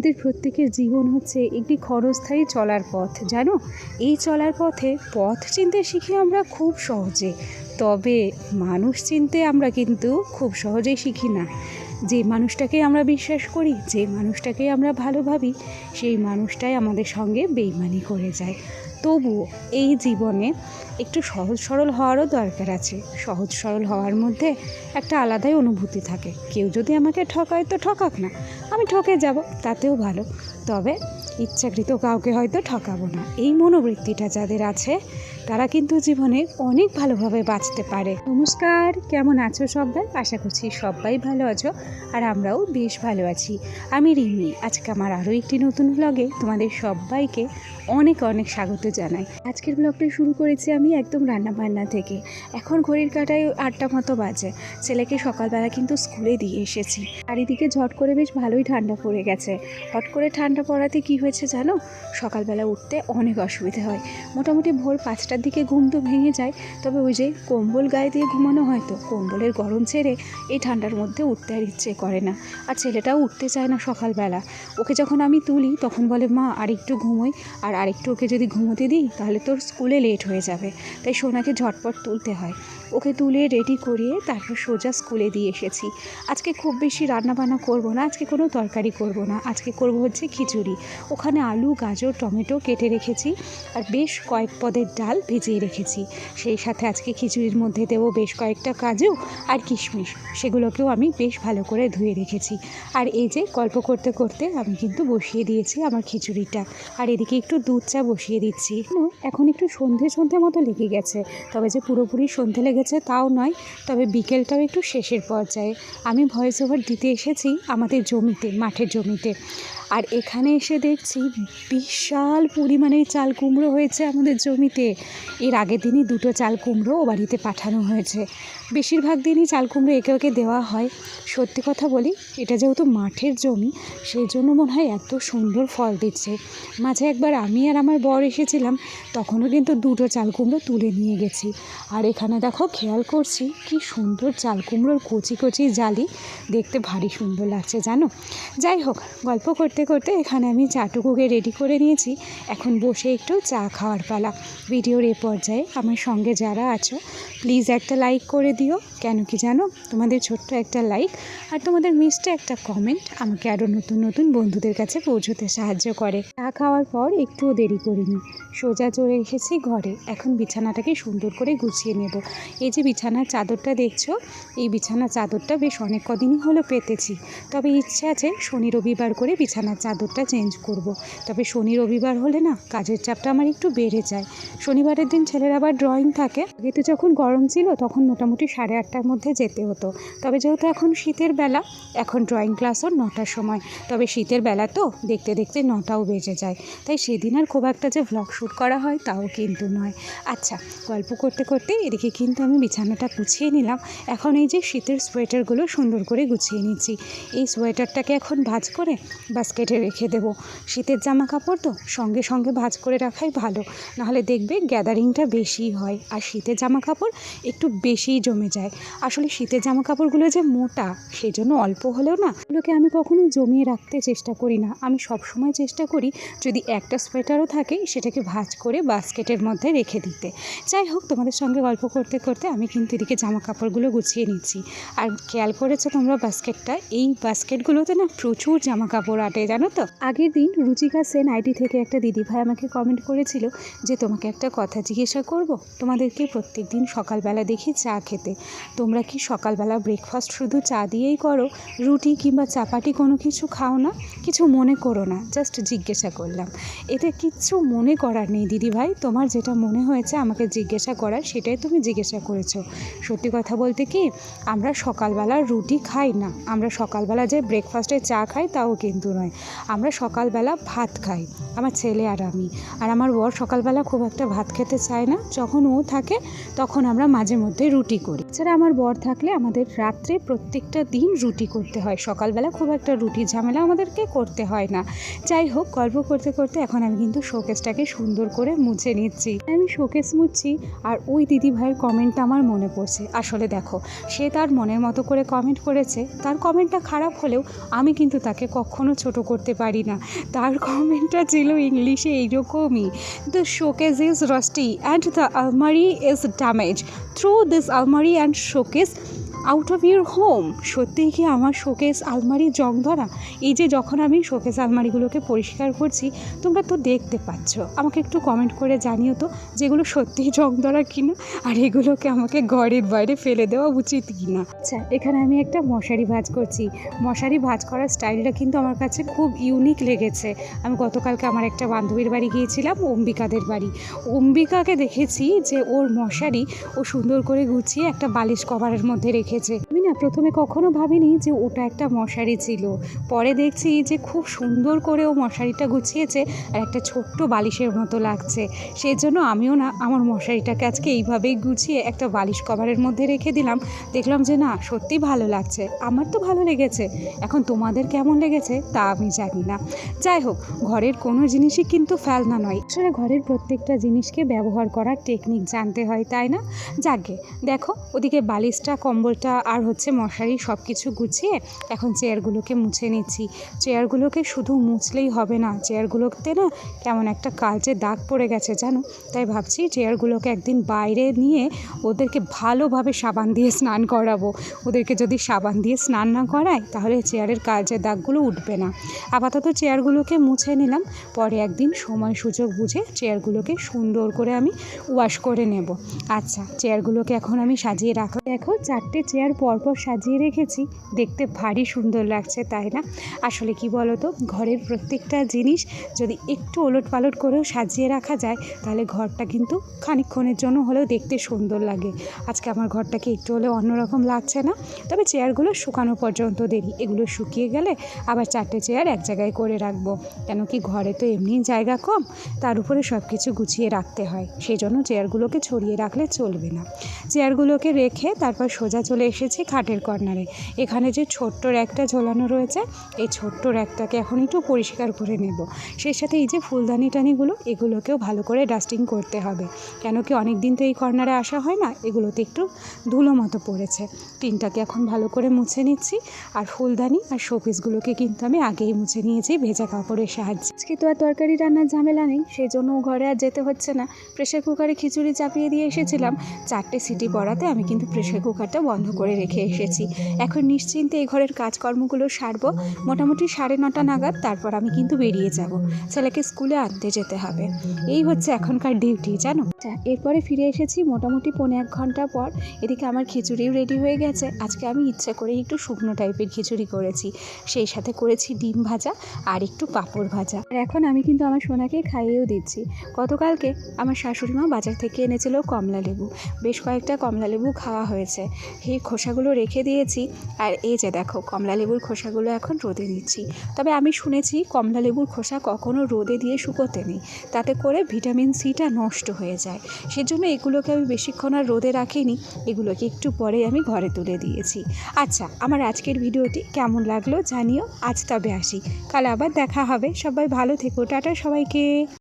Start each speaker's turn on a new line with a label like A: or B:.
A: আমাদের প্রত্যেকের জীবন হচ্ছে একটি ক্ষণস্থায়ী চলার পথ, জানো? এই চলার পথে পথ চিনতে শিখি আমরা খুব সহজে, তবে মানুষ চিনতে আমরা কিন্তু খুব সহজেই শিখি না। যে মানুষটাকে আমরা বিশ্বাস করি, যে মানুষটাকে আমরা ভালো ভাবি সেই মানুষটাই আমাদের সঙ্গে বেইমানি করে যায়। তবুও এই জীবনে একটু সহজ সরল হওয়ারও দরকার আছে। সহজ সরল হওয়ার মধ্যে একটা আলাদাই অনুভূতি থাকে। কেউ যদি আমাকে ঠকায় তো ঠকাক না। আমি ঠকে যাব, তাতেও ভালো। তবে ইচ্ছাকৃত কাউকে হয়তো ঠকাবো না। এই মনোবৃত্তিটা যাদের আছে, তারা কিন্তু জীবনে অনেক ভালোভাবে বাঁচতে পারে। নমস্কার, কেমন আছো সবাই? আশা করছি সবাই ভালো আছো আর আমরাও বেশ ভালো আছি। আমি রিমি। আজকে আমার আরও একটি নতুন ব্লগে তোমাদের সবাইকে অনেক অনেক স্বাগত জানাই। আজকের ব্লগটা শুরু করেছি আমি একদম রান্না বান্না থেকে। এখন ঘড়ির কাটায় আটটা মতো বাজে। ছেলেকে সকালবেলা কিন্তু স্কুলে দিয়ে এসেছি। চারিদিকে ঝট করে বেশ ভালোই ঠান্ডা পড়ে গেছে। হট করে ঠান্ডা পড়াতে কি হয়েছে জানো? সকালবেলা উঠতে অনেক অসুবিধা হয়। মোটামুটি ভোর পাঁচটার দিকে ঘুম তো ভেঙে যায়। তবে ওই যে কম্বল গায়ে দিয়ে ঘুমানো হয় তো, কম্বলের গরম ছেড়ে এই ঠান্ডার মধ্যে উঠতে আর ইচ্ছে করে না। আর ছেলেটাও উঠতে চায় না সকালবেলা। ওকে যখন আমি তুলি, তখন বলে, মা আর একটু ঘুমোই। আর আরেকটু ওকে যদি ঘুমোতে দিই, তাহলে তোর স্কুলে লেট হয়ে যাবে। তাই সোনাকে ঝটপট তুলতে হয়। ওকে তুলে রেডি করিয়ে তারপর সোজা স্কুলে দিয়ে এসেছি। আজকে খুব বেশি রান্না বান্না করব না, আজকে কোনো তরকারি করব না। আজকে করব হচ্ছে খিচুড়ি। ওখানে আলু, গাজর, টমেটো কেটে রেখেছি আর বেশ কয়েক পদের ডাল ভেজিয়ে রেখেছি। সেই সাথে আজকে খিচুড়ির মধ্যে দেবো বেশ কয়েকটা কাজু আর কিশমিশ। সেগুলোকেও আমি বেশ ভালো করে ধুয়ে রেখেছি। আর এই যে গল্প করতে করতে আমি কিন্তু বসিয়ে দিয়েছি আমার খিচুড়িটা। আর এদিকে একটু দুধ চা বসিয়ে দিচ্ছি। এখন একটু সন্ধে সন্ধে মতো লেগে গেছে। তবে যে পুরোপুরি সন্ধে লেগেছে তাও নয়, তবে বিকেলটাও একটু শেষের পর্যায়ে। আমি ভয়েস ওভার দিতে এসেছি আমাদের জমিতে, মাঠের জমিতে। আর এখানে এসে দেখছি বিশাল পরিমাণের চাল কুমড়ো হয়েছে আমাদের জমিতে। এর আগের দিনই দুটো চাল কুমড়ো ও বাড়িতে পাঠানো হয়েছে। বেশিরভাগ দিনই চাল কুমড়ো একে ওকে দেওয়া হয়। সত্যি কথা বলি, এটা যেহেতু মাঠের জমি, সেই জন্য মনে হয় এত সুন্দর ফল দিচ্ছে। মাঝে একবার আমি আর আমার বর এসেছিলাম, তখনও কিন্তু দুটো চাল কুমড়ো তুলে নিয়ে গেছি। আর এখানে দেখো, খেয়াল করছি, কি সুন্দর চাল কুমড়োর কচি কচি জালি। দেখতে ভারী সুন্দর লাগছে, জানো? যাই হোক, গল্প করতে করতে এখানে আমি চাটুকুকে রেডি করে নিয়েছি। এখন বসে একটু চা খাওয়ার পালা। ভিডিওর এ পর্যায়ে আমার সঙ্গে যারা আছো প্লিজ একটা লাইক করে দিও। কেন কি জানো? তোমাদের ছোট্ট একটা লাইক আর তোমাদের মিষ্টি একটা কমেন্ট আমাকে আরও নতুন নতুন বন্ধুদের কাছে পৌঁছতে সাহায্য করে। চা খাওয়ার পর একটুও দেরি করিনি। সোজা চলে এসেছি ঘরে। এখন বিছানাটাকে সুন্দর করে গুছিয়ে নেব। এই যে বিছানার চাদরটা দেখছ? এই বিছানার চাদরটা বেশ অনেক কদিনই হলো পেতেছি। তবে ইচ্ছে আছে শনি রবিবার করে বিছানার চাদরটা চেঞ্জ করব। তবে শনি রবিবার হলে না কাজের চাপটা আমার একটু বেড়ে যায়। শনিবারের দিন ছেলের আবার ড্রয়িং থাকে। আগে তো যখন গরম ছিল তখন মোটামুটি সাড়ে আটটার মধ্যে যেতে হতো। তবে যেহেতু এখন শীতের বেলা, এখন ড্রয়িং ক্লাসও নটার সময়। তবে শীতের বেলা তো দেখতে দেখতে নটাও বেজে যায়। তাই সেদিন আর খুব একটা যে ভ্লগ শ্যুট করা হয় তাও কিন্তু নয়। আচ্ছা গল্প করতে করতে এদিকে কিন্তু আমি বিছানাটা গুছিয়ে নিলাম। এখন এই যে শীতের সোয়েটারগুলো সুন্দর করে গুছিয়ে নিচ্ছি। এই সোয়েটারটাকে এখন ভাজ করে বাস্কেটে রেখে দেব। শীতের জামা কাপড় তো সঙ্গে সঙ্গে ভাজ করে রাখাই ভালো। নাহলে দেখবে গ্যাদারিংটা বেশি হয়। আর শীতের জামা কাপড় একটু বেশিই জমে যায়। আসলে শীতের জামা কাপড়গুলো যে মোটা সেই জন্য অল্প হলেও না, এগুলোকে আমি কখনো জমিয়ে রাখতে চেষ্টা করি না। আমি সব সময় চেষ্টা করি যদি একটা সোয়েটারও থাকে, সেটাকে ভাঁজ করে বাস্কেটের মধ্যে রেখে দিতে। যাই হোক, তোমাদের সঙ্গে গল্প করতে করতে আমি কিন্তু এদিকে জামা কাপড়গুলো গুছিয়ে নিচ্ছি। আর খেয়াল করেছ তোমরা বাস্কেটটা? এই বাস্কেটগুলোতে না প্রচুর জামা কাপড় আটে, জানো তো? আগের দিন রুচিকা সেন আইটি থেকে একটা দিদিভাই আমাকে কমেন্ট করেছিল যে, তোমাকে একটা কথা জিজ্ঞাসা করব? তোমাদেরকে প্রত্যেক দিন সকালবেলা দেখি চা খেতে। তোমরা কি সকালবেলা ব্রেকফাস্ট শুধু চা দিয়েই করো? রুটি কিংবা চাপাটি কোনো কিছু খাও না? কিছু মনে করো না জাস্ট জিজ্ঞাসা করলাম। এতে কিচ্ছু মনে করার নেই, দিদিভাই। তোমার যেটা মনে হয়েছে আমাকে জিজ্ঞাসা করার, সেটাই তুমি জিজ্ঞাসা করেছ। সত্যি কথা বলতে কি, আমরা সকালবেলা রুটি খাই না। আমরা সকালবেলা যে ব্রেকফাস্টে চা খাই, তাও কিন্তু নয়। আমরা সকালবেলা ভাত খাই, আমার ছেলে আর আমি। আর আমার বর সকালবেলা খুব একটা ভাত খেতে চায় না। যখন ও থাকে, তখন আমরা মাঝে মধ্যে রুটি করি। এছাড়া আমার বর থাকলে আমাদের রাত্রে প্রত্যেকটা দিন রুটি করতে হয়। সকালবেলা খুব একটা রুটি ঝামেলা আমাদেরকে করতে হয় না। যাই হোক, গল্প করতে করতে এখন আমি কিন্তু শোকেসটাকে সুন্দর করে মুছে নিচ্ছি। আমি শোকেস মুছছি আর ওই দিদি ভাইয়ের কমেন্টটা আমার মনে পড়ছে। আসলে দেখো, সে তার মনের মতো করে কমেন্ট করেছে। তার কমেন্টটা খারাপ হলেও আমি কিন্তু তাকে কখনো ছোট করতে পারি না। তার কমেন্টটা ছিল ইংলিশে এইরকমই the showcase is rusty and the আলমারি ইজ ড্যামেজ থ্রু দিস আলমারি and showcase out of your home সত্যিই কি আমার শোকেস আলমারি জং ধরা এই যে যখন আমি শোকেস আলমারিগুলোকে পরিষ্কার করছি, তোমরা তো দেখতে পাচ্ছ। আমাকে একটু কমেন্ট করে জানিও তো, যেগুলো সত্যিই জং ধরা কিনা আর এগুলোকে আমাকে ঘরের বাইরে ফেলে দেওয়া উচিত কিনা। আচ্ছা এখানে আমি একটা মশারি ভাজ করছি। মশারি ভাজ করার স্টাইলটা কিন্তু আমার কাছে খুব ইউনিক লেগেছে। আমি গতকালকে আমার একটা বান্ধবীর বাড়ি গিয়েছিলাম, অম্বিকাদের বাড়ি। অম্বিকাকে দেখেছি যে ওর মশারি ও সুন্দর করে গুছিয়ে একটা বালিশ কভারের মধ্যে রেখেছে আমি না, প্রথমে কখনো ভাবিনি যে ওটা একটা মশারি ছিল। পরে দেখছি যে খুব সুন্দর করে ও মশারিটা গুছিয়েছে আর একটা ছোট্ট বালিশের মতো লাগছে। সেই জন্য আমিও না, আমার মশারিটাকে আজকে এইভাবেই গুছিয়ে একটা বালিশ কভারের মধ্যে রেখে দিলাম। দেখলাম যে না, সত্যি ভালো লাগছে। আমার তো ভালো লেগেছে। এখন তোমাদের কেমন লেগেছে তা আমি জানি না। যাই হোক, ঘরের কোনো জিনিসই কিন্তু ফেলনা নয়। আসলে ঘরের প্রত্যেকটা জিনিসকে ব্যবহার করার টেকনিক জানতে হয়, তাই না? যাকে দেখো, ওদিকে বালিশটা, কম্বলটা আর হচ্ছে মশারি সব কিছু গুছিয়ে এখন চেয়ারগুলোকে মুছে নিচ্ছি। চেয়ারগুলোকে শুধু মুছলেই হবে না, চেয়ারগুলোতে না কেমন একটা কালচে দাগ পড়ে গেছে জানো? তাই ভাবছি চেয়ারগুলোকে একদিন বাইরে নিয়ে ওদেরকে ভালোভাবে সাবান দিয়ে স্নান করাবো। ওদেরকে যদি সাবান দিয়ে স্নান না করাই তাহলে চেয়ারের কালচে দাগগুলো উঠবে না। আপাতত চেয়ারগুলোকে মুছে নিলাম, পরে একদিন সময় সুযোগ বুঝে চেয়ারগুলোকে সুন্দর করে আমি ওয়াশ করে নেব। আচ্ছা চেয়ারগুলোকে এখন আমি সাজিয়ে রাখলাম। দেখো, চারটে চেয়ার পরপর সাজিয়ে রেখেছি। দেখতে ভারী সুন্দর লাগছে, তাই না? আসলে কি বলো তো ঘরের প্রত্যেকটা জিনিস যদি একটু ওলট পালট করেও সাজিয়ে রাখা যায়, তাহলে ঘরটা কিন্তু খানিকক্ষণের জন্য হলেও দেখতে সুন্দর লাগে। আজকে আমার ঘরটাকে একটু হলেও অন্যরকম লাগছে না। তবে চেয়ারগুলো শুকানো পর্যন্ত দেরি। এগুলো শুকিয়ে গেলে আবার চারটে চেয়ার এক জায়গায় করে রাখব। কেন কি ঘরে তো এমনি জায়গা কম, তার উপরে সব কিছু গুছিয়ে রাখতে হয়। সেই জন্য চেয়ারগুলোকে ছড়িয়ে রাখলে চলবে না। চেয়ারগুলোকে রেখে তারপর সোজা চলে এসেছি খাটের কর্নারে। এখানে যে ছোট্ট র্যাকটা ঝোলানো রয়েছে, এই ছোট্ট র্যাকটাকে এখন একটু পরিষ্কার করে নেব। সেই সাথে এই যে ফুলদানি টানিগুলো, এগুলোকেও ভালো করে ডাস্টিং করতে হবে। কেন কি অনেক দিন তো এই কর্নারে আসা হয় না, এগুলোতে একটু ধুলো মতো পড়েছে। টিনটাকে এখন ভালো করে মুছে নিচ্ছি। আর ফুলদানি আর শোপিসগুলোকে কিন্তু আমি আগেই মুছে নিয়েছি ভেজা কাপড়ের সাহায্যে। আজকে তো আর তরকারি রান্নার ঝামেলা নেই সেই জন্য ঘরে আর যেতে হচ্ছে না। প্রেশার কুকারে খিচুড়ি চাপিয়ে দিয়ে এসেছিলাম। চারটে সিটি পড়াতে আমি কিন্তু প্রেশার কুকারটা বন্ধ করে রেখে এসেছি। এখন নিশ্চিন্তে এই ঘরের কাজকর্মগুলো সারবো। মোটামুটি সাড়ে নটা নাগাদ তারপর আমি কিন্তু বেরিয়ে যাব। ছেলেকে স্কুলে আনতে যেতে হবে। এই হচ্ছে এখনকার ডিউটি, জানো? এরপরে ফিরে এসেছি মোটামুটি পৌনে এক ঘণ্টা পর। এদিকে আমার খিচুড়িও রেডি হয়ে গেছে। আজকে আমি ইচ্ছা করে একটু শুকনো টাইপের খিচুড়ি করেছি। সেই সাথে করেছি ডিম ভাজা আর একটু পাঁপড় ভাজা। আর এখন আমি কিন্তু আমার সোনাকে খাইয়েও দিচ্ছি। গতকালকে আমার শাশুড়ি মা বাজার থেকে এনেছিল কমলা লেবু বেশ কয়েকটা কমলা লেবু খাওয়া হয়েছে। এই খোসাগুলো রেখে দিয়েছি। আর এই যে দেখো, কমলা লেবুর খোসাগুলো এখন রোদে দিচ্ছি। তবে আমি শুনেছি কমলা লেবুর খোসা কখনও রোদে দিয়ে শুকোতে নেই। তাতে করে ভিটামিন সিটা নষ্ট হয়ে যায়। সেজন্য এগুলোকে আমি বেশিক্ষণ আর রোদে রাখিনি। এগুলোকে একটু পরে আমি ঘরে তুলে দিয়েছি। আচ্ছা আমার আজকের ভিডিওটি কেমন লাগল জানিও। আজ তবে আসি। কাল আবার দেখা হবে। সবাই ভালো থেকো। টাটা সবাইকে।